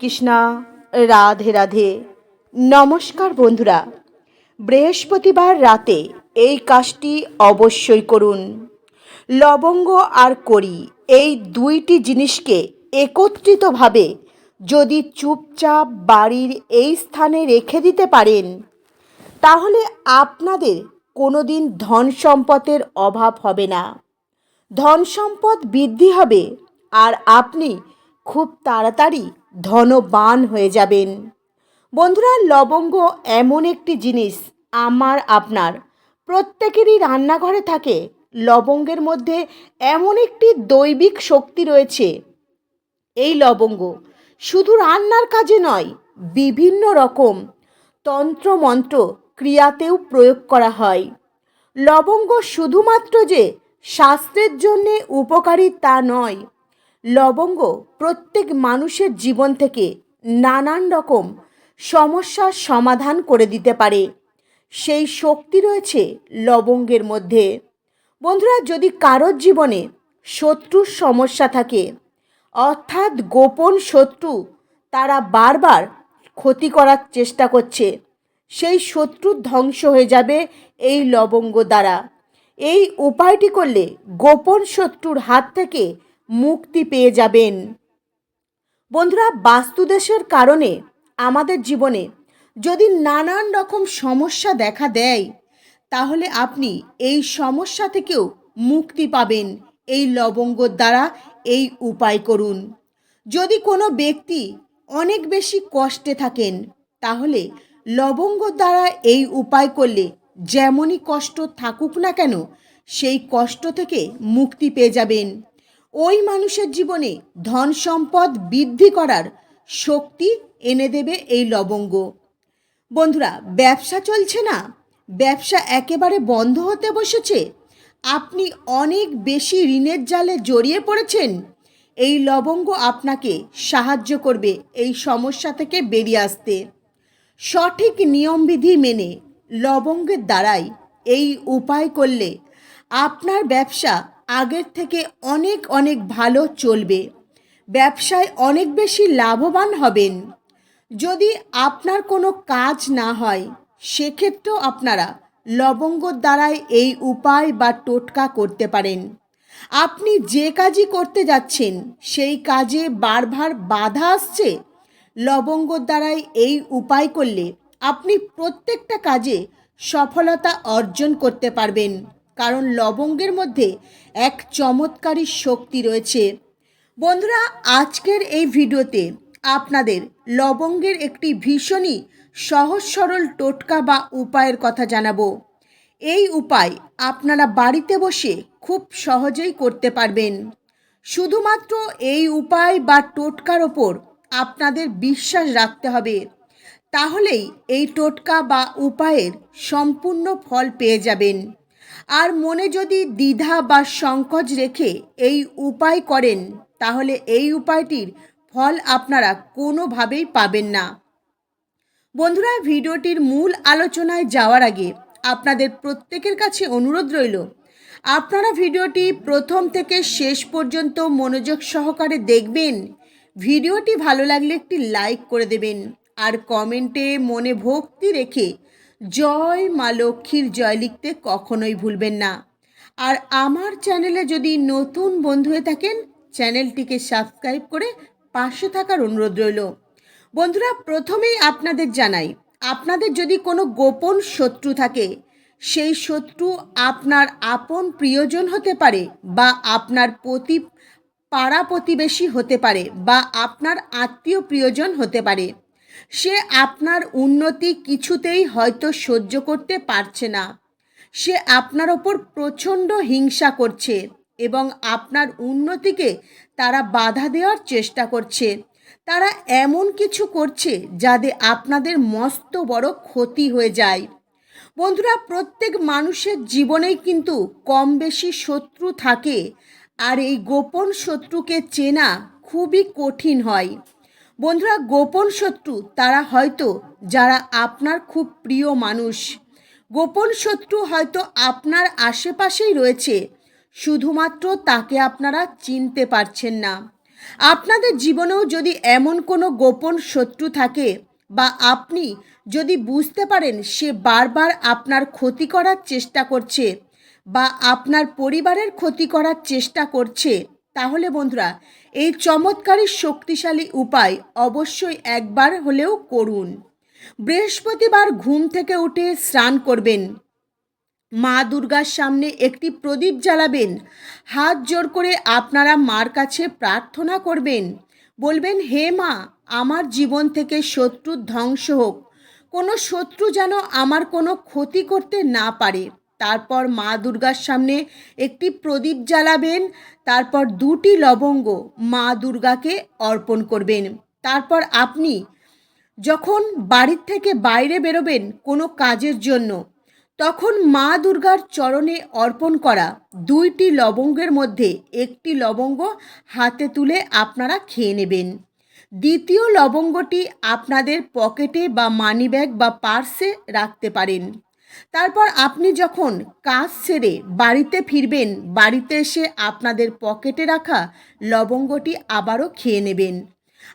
কৃষ্ণা, রাধে রাধে। নমস্কার বন্ধুরা। বৃহস্পতিবার রাতে এই কাজটি অবশ্যই করুন। লবঙ্গ আর করি এই দুইটি জিনিসকে একত্রিতভাবে যদি চুপচাপ বাড়ির এই স্থানে রেখে দিতে পারেন, তাহলে আপনাদের কোনো দিন ধন সম্পদের অভাব হবে না। ধন সম্পদ বৃদ্ধি হবে আর আপনি খুব তাড়াতাড়ি ধনবান হয়ে যাবেন। বন্ধুরা, লবঙ্গ এমন একটি জিনিস, আমার, আপনার। প্রত্যেকেরই রান্নাঘরে থাকে, লবঙ্গের মধ্যে এমন একটি দৈবিক শক্তি রয়েছে। এই লবঙ্গ শুধু রান্নার কাজে নয়, বিভিন্ন রকম তন্ত্রমন্ত্র ক্রিয়াতেও প্রয়োগ করা হয়। লবঙ্গ শুধুমাত্র যে স্বাস্থ্যের জন্যে উপকারী তা নয় লবঙ্গ প্রত্যেক মানুষের জীবন থেকে নানান রকম সমস্যার সমাধান করে দিতে পারে। সেই শক্তি রয়েছে লবঙ্গের মধ্যে। বন্ধুরা, যদি কারোর জীবনে শত্রুর সমস্যা থাকে, অর্থাৎ গোপন শত্রু তারা বারবার ক্ষতি করার চেষ্টা করছে, সেই শত্রুর ধ্বংস হয়ে যাবে এই লবঙ্গ দ্বারা। এই উপায়টি করলে গোপন শত্রুর হাত থেকে মুক্তি পেয়ে যাবেন। বন্ধুরা, বাস্তুদেশের কারণে আমাদের জীবনে যদি নানান রকম সমস্যা দেখা দেয়, তাহলে আপনি এই সমস্যা থেকেও মুক্তি পাবেন। এই লবঙ্গর দ্বারা এই উপায় করুন। যদি কোনো ব্যক্তি অনেক বেশি কষ্টে থাকেন, তাহলে লবঙ্গ দ্বারা এই উপায় করলে যেমনই কষ্ট থাকুক না কেন, সেই কষ্ট থেকে মুক্তি পেয়ে যাবেন। ওই মানুষের জীবনে ধন সম্পদ বৃদ্ধি করার শক্তি এনে দেবে এই লবঙ্গ। বন্ধুরা, ব্যবসা চলছে না। ব্যবসা একেবারে বন্ধ হতে বসেছে। আপনি অনেক বেশি ঋণের জালে জড়িয়ে পড়েছেন। এই লবঙ্গ আপনাকে সাহায্য করবে এই সমস্যা থেকে বেরিয়ে আসতে। সঠিক নিয়মবিধি মেনে লবঙ্গের দ্বারাই এই উপায় করলে আপনার ব্যবসা আগের থেকে অনেক অনেক ভালো চলবে। ব্যবসায় অনেক বেশি লাভবান হবেন। যদি আপনার কোনো কাজ না হয়, সেক্ষেত্রেও আপনারা লবঙ্গর দ্বারাই এই উপায় বা টোটকা করতে পারেন। আপনি যে কাজই করতে যাচ্ছেন, সেই কাজে বারবার বাধা আসছে? লবঙ্গর দ্বারাই এই উপায় করলে আপনি প্রত্যেকটা কাজে সফলতা অর্জন করতে পারবেন। কারণ লবঙ্গের মধ্যে এক চমৎকারী শক্তি রয়েছে। বন্ধুরা, আজকের এই ভিডিওতে আপনাদের লবঙ্গের একটি ভীষণই সহজ সরল টোটকা বা উপায়ের কথা জানাব। এই উপায় আপনারা বাড়িতে বসে খুব সহজেই করতে পারবেন। শুধুমাত্র এই উপায় বা টোটকার ওপর আপনাদের বিশ্বাস রাখতে হবে। তাহলেই এই টোটকা বা উপায়ের সম্পূর্ণ ফল পেয়ে যাবেন। আর মনে যদি দ্বিধা বা সংকোচ রেখে এই উপায় করেন, তাহলে এই উপায়টির ফল আপনারা কোনোভাবেই পাবেন না। বন্ধুরা, ভিডিওটির মূল আলোচনায় যাওয়ার আগে আপনাদের প্রত্যেকের কাছে অনুরোধ রইল, আপনারা ভিডিওটি প্রথম থেকে শেষ পর্যন্ত মনোযোগ সহকারে দেখবেন, ভিডিওটি ভালো লাগলে একটি লাইক করে দেবেন, আর কমেন্টে মনে ভক্তি রেখে জয় মা লক্ষ্মীর জয় লিখতে কখনোই ভুলবেন না। আর আমার চ্যানেলে যদি নতুন বন্ধু হয়ে থাকেন, চ্যানেলটিকে সাবস্ক্রাইব করে পাশে থাকার অনুরোধ রইল। বন্ধুরা, প্রথমেই আপনাদের জানাই, আপনাদের যদি কোনো গোপন শত্রু থাকে, সেই শত্রু আপনার আপন প্রিয়জন হতে পারে বা আপনার প্রতি, পাড়া প্রতিবেশী হতে পারে বা আপনার আত্মীয় প্রিয়জন হতে পারে। সে আপনার উন্নতি কিছুতেই হয়তো সহ্য করতে পারছে না। সে আপনার ওপর প্রচণ্ড হিংসা করছে এবং আপনার উন্নতিকে তারা বাধা দেওয়ার চেষ্টা করছে। তারা এমন কিছু করছে যাতে আপনাদের মস্ত বড় ক্ষতি হয়ে যায়। বন্ধুরা, প্রত্যেক মানুষের জীবনেই কিন্তু কম বেশি শত্রু থাকে, আর এই গোপন শত্রুকে চেনা খুবই কঠিন হয়। বন্ধুরা, গোপন শত্রু তারা হয়তো যারা আপনার খুব প্রিয় মানুষ। গোপন শত্রু হয়তো আপনার আশেপাশেই রয়েছে, শুধুমাত্র তাকে আপনারা চিনতে পারছেন না। আপনাদের জীবনেও যদি এমন কোনো গোপন শত্রু থাকে বা আপনি যদি বুঝতে পারেন সে বারবার আপনার ক্ষতি করার চেষ্টা করছে বা আপনার পরিবারের ক্ষতি করার চেষ্টা করছে তাহলে বন্ধুরা, এই চমৎকারী শক্তিশালী উপায় অবশ্যই একবার হলেও করুন। বৃহস্পতিবার ঘুম থেকে উঠে স্নান করবেন। মা দুর্গার সামনে একটি প্রদীপ জ্বালাবেন। হাত জোর করে আপনারা মার কাছে প্রার্থনা করবেন। বলবেন, হে মা, আমার জীবন থেকে শত্রুর ধ্বংস হোক। কোনো শত্রু যেন আমার কোনো ক্ষতি করতে না পারে। তারপর মা দুর্গার সামনে একটি প্রদীপ জ্বালাবেন, তারপর দুটি লবঙ্গ মা দুর্গাকে অর্পণ করবেন। তারপর আপনি যখন বাড়ির থেকে বাইরে বেরোবেন কোনো কাজের জন্য, তখন মা দুর্গার চরণে অর্পণ করা দুইটি লবঙ্গের মধ্যে একটি লবঙ্গ হাতে তুলে আপনারা খেয়ে নেবেন। দ্বিতীয় লবঙ্গটি আপনাদের পকেটে বা মানিব্যাগ বা পার্সে রাখতে পারেন। তারপর আপনি যখন কাজ সেরে বাড়িতে ফিরবেন, বাড়িতে এসে আপনাদের পকেটে রাখা লবঙ্গটি আবারও খেয়ে নেবেন।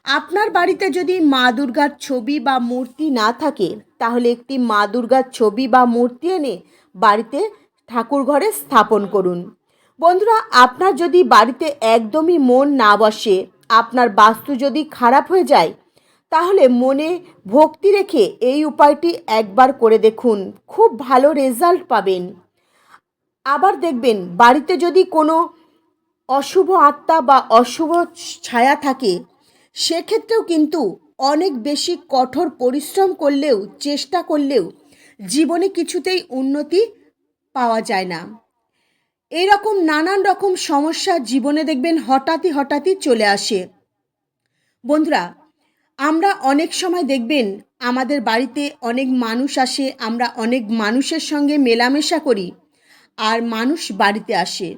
আপনার বাড়িতে যদি মা দুর্গার ছবি বা মূর্তি না থাকে, তাহলে একটি মা দুর্গার ছবি বা মূর্তি এনে বাড়িতে ঠাকুর ঘরে স্থাপন করুন। বন্ধুরা, আপনার যদি বাড়িতে একদমই মন না বসে, আপনার বাস্তু যদি খারাপ হয়ে যায় তাহলে মনে ভক্তি রেখে এই উপায়টি একবার করে দেখুন। খুব ভালো রেজাল্ট পাবেন। আবার দেখবেন, বাড়িতে যদি কোনো অশুভ আত্মা বা অশুভ ছায়া থাকে, সেক্ষেত্রেও কিন্তু অনেক বেশি কঠোর পরিশ্রম করলেও, চেষ্টা করলেও জীবনে কিছুতেই উন্নতি পাওয়া যায় না। এরকম নানান রকম সমস্যা জীবনে দেখবেন হঠাৎই হঠাৎই চলে আসে। বন্ধুরা আমরা অনেক সময় দেখবেন আমাদের বাড়িতে অনেক মানুষ আসে, আমরা অনেক মানুষের সঙ্গে মেলামেশা করি আর মানুষ বাড়িতে আসে।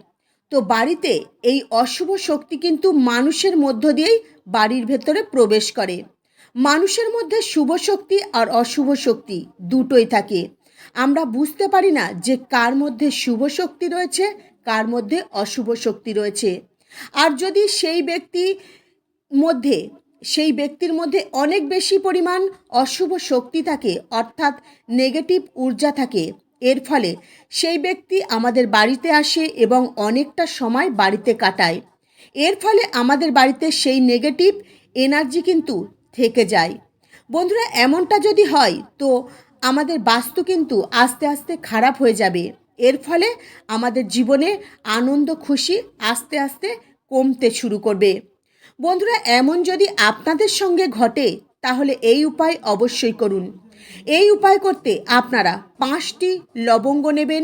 তো বাড়িতে এই অশুভ শক্তি কিন্তু মানুষের মধ্য দিয়েই বাড়ির ভেতরে প্রবেশ করে। মানুষের মধ্যে শুভ শক্তি আর অশুভ শক্তি দুটোই থাকে। আমরা বুঝতে পারি না যে কার মধ্যে শুভ শক্তি রয়েছে, কার মধ্যে অশুভ শক্তি রয়েছে। আর যদি সেই ব্যক্তি মধ্যে সেই ব্যক্তির মধ্যে অনেক বেশি পরিমাণ অশুভ শক্তি থাকে, অর্থাৎ নেগেটিভ ঊর্জা থাকে। এর ফলে সেই ব্যক্তি আমাদের বাড়িতে আসে এবং অনেকটা সময় বাড়িতে কাটায়। এর ফলে আমাদের বাড়িতে সেই নেগেটিভ এনার্জি কিন্তু থেকে যায়। বন্ধুরা, এমনটা যদি হয়, তো আমাদের বাস্তু কিন্তু আস্তে আস্তে খারাপ হয়ে যাবে। এর ফলে আমাদের জীবনে আনন্দ, খুশি আস্তে আস্তে কমতে শুরু করবে। বন্ধুরা, এমন যদি আপনাদের সঙ্গে ঘটে, তাহলে এই উপায় অবশ্যই করুন। এই উপায় করতে আপনারা পাঁচটি লবঙ্গ নেবেন,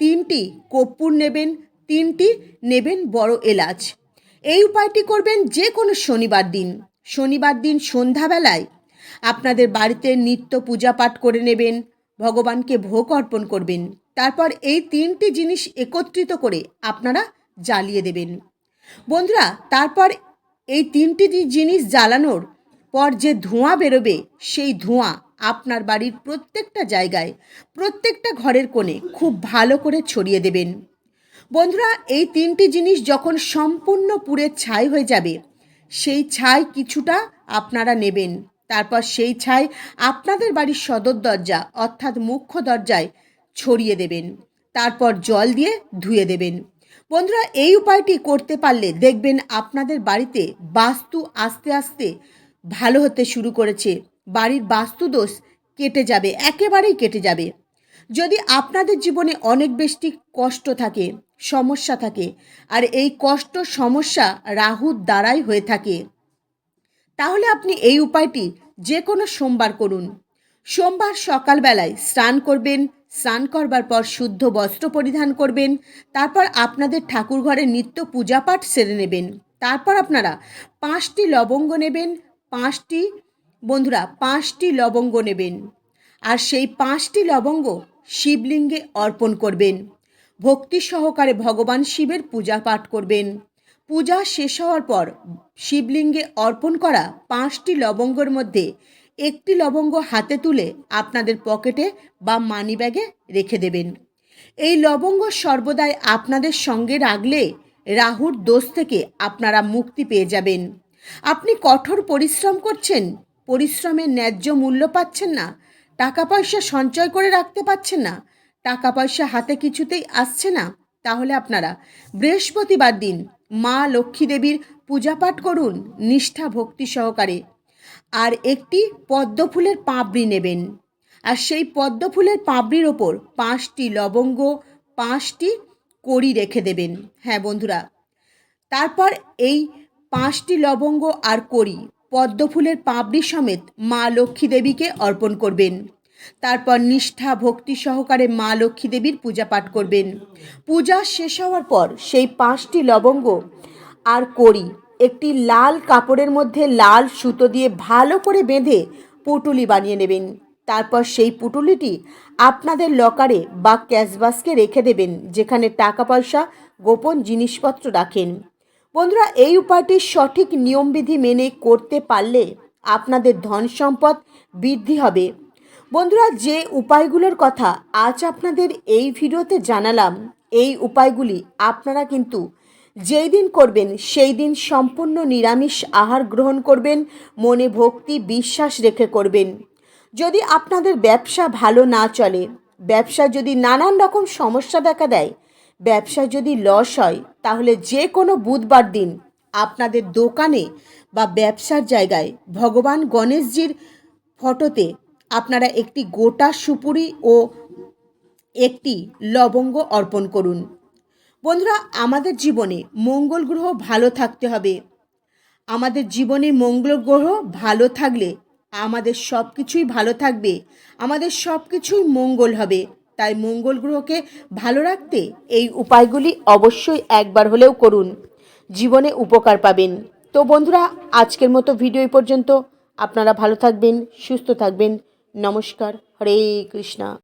তিনটি কর্পূর নেবেন, তিনটি নেবেন বড় এলাচ। এই উপায়টি করবেন যে কোনো শনিবার দিন। শনিবার দিন সন্ধ্যাবেলায় আপনাদের বাড়িতে নিত্য পূজা পাঠ করে নেবেন, ভগবানকে ভোগ অর্পণ করবেন। তারপর এই তিনটি জিনিস একত্রিত করে আপনারা জ্বালিয়ে দেবেন। বন্ধুরা, তারপর এই তিনটি জিনিস জ্বালানোর পর যে ধোঁয়া বেরোবে, সেই ধোঁয়া আপনার বাড়ির প্রত্যেকটা জায়গায়, প্রত্যেকটা ঘরের কোণে খুব ভালো করে ছড়িয়ে দেবেন। বন্ধুরা, এই তিনটি জিনিস যখন সম্পূর্ণ পুড়ে ছাই হয়ে যাবে, সেই ছাই কিছুটা আপনারা নেবেন। তারপর সেই ছাই আপনাদের বাড়ির সদর দরজা অর্থাৎ মুখ্য দরজায় ছড়িয়ে দেবেন। তারপর জল দিয়ে ধুয়ে দেবেন। বন্ধুরা, এই উপায়টি করতে পারলে দেখবেন আপনাদের বাড়িতে বাস্তু আস্তে আস্তে ভালো হতে শুরু করেছে। বাড়ির বাস্তু দোষ কেটে যাবে, একেবারেই কেটে যাবে। যদি আপনাদের জীবনে অনেক বেশি কষ্ট থাকে, সমস্যা থাকে, আর এই কষ্ট, সমস্যা রাহুর দ্বারাই হয়ে থাকে, তাহলে আপনি এই উপায়টি যে কোনো সোমবার করুন। সোমবার সকালবেলায় স্নান করবেন স্নান করবার পর শুদ্ধ বস্ত্র পরিধান করবেন, তারপর আপনাদের ঠাকুর ঘরে নিত্য পূজাপাঠ সেরে নেবেন। তারপর আপনারা পাঁচটি লবঙ্গ নেবেন, পাঁচটি, বন্ধুরা, পাঁচটি লবঙ্গ নেবেন। আর সেই পাঁচটি লবঙ্গ শিবলিঙ্গে অর্পণ করবেন। ভক্তি সহকারে ভগবান শিবের পূজা পাঠ করবেন। পূজা শেষ হওয়ার পর শিবলিঙ্গে অর্পণ করা পাঁচটি লবঙ্গের মধ্যে একটি লবঙ্গ হাতে তুলে আপনাদের পকেটে বা মানিব্যাগে রেখে দেবেন। এই লবঙ্গ সর্বদাই আপনাদের সঙ্গে রাখলে রাহুর দোষ থেকে আপনারা মুক্তি পেয়ে যাবেন। আপনি কঠোর পরিশ্রম করছেন, পরিশ্রমের ন্যায্য মূল্য পাচ্ছেন না টাকা পয়সা সঞ্চয় করে রাখতে পারছেন না টাকা পয়সা হাতে কিছুতেই আসছে না, তাহলে আপনারা বৃহস্পতিবার দিন মা লক্ষ্মী দেবীর পূজা পাঠ করুন নিষ্ঠা ভক্তি সহকারে। আর একটি পদ্ম ফুলের পাপড়ি নেবেন। আর সেই পদ্ম ফুলের পাপড়ির ওপর পাঁচটি লবঙ্গ, পাঁচটি কড়ি রেখে দেবেন। হ্যাঁ বন্ধুরা, তারপর এই পাঁচটি লবঙ্গ আর কড়ি পদ্ম ফুলের পাপড়ি সমেত মা লক্ষ্মী দেবীকে অর্পণ করবেন। তারপর নিষ্ঠা, ভক্তি সহকারে মা লক্ষ্মী দেবীর পূজা পাঠ করবেন। পূজা শেষ হওয়ার পর সেই পাঁচটি লবঙ্গ আর কড়ি একটি লাল কাপড়ের মধ্যে লাল সুতো দিয়ে ভালো করে বেঁধে পুটুলি বানিয়ে নেবেন। তারপর সেই পুটুলিটি আপনাদের লকারে বা ক্যাশবাক্সকে রেখে দেবেন, যেখানে টাকা পয়সা গোপন জিনিসপত্র রাখেন। বন্ধুরা, এই উপায়টি সঠিক নিয়মবিধি মেনে করতে পারলে আপনাদের ধন সম্পদ বৃদ্ধি হবে। বন্ধুরা, যে উপায়গুলোর কথা আজ আপনাদের এই ভিডিওতে জানালাম, এই উপায়গুলি আপনারা কিন্তু যেই দিন করবেন, সেই দিন সম্পূর্ণ নিরামিষ আহার গ্রহণ করবেন, মনে ভক্তি, বিশ্বাস রেখে করবেন। যদি আপনাদের ব্যবসা ভালো না চলে, ব্যবসা যদি নানান রকম সমস্যা দেখা দেয়, ব্যবসা যদি লস হয়, তাহলে যে কোনো বুধবার দিন আপনাদের দোকানে বা ব্যবসার জায়গায় ভগবান গণেশজির ফটোতে আপনারা একটি গোটা সুপুরি ও একটি লবঙ্গ অর্পণ করুন। বন্ধুরা, আমাদের জীবনে মঙ্গল গ্রহ ভালো থাকতে হবে। আমাদের জীবনে মঙ্গল গ্রহ ভালো থাকলে আমাদের সব কিছুই ভালো থাকবে। আমাদের সব কিছুই মঙ্গল হবে। তাই মঙ্গল গ্রহকে ভালো রাখতে এই উপায়গুলি অবশ্যই একবার হলেও করুন। জীবনে উপকার পাবেন। তো বন্ধুরা, আজকের মতো ভিডিও পর্যন্ত। আপনারা ভালো থাকবেন, সুস্থ থাকবেন। নমস্কার। হরে কৃষ্ণা।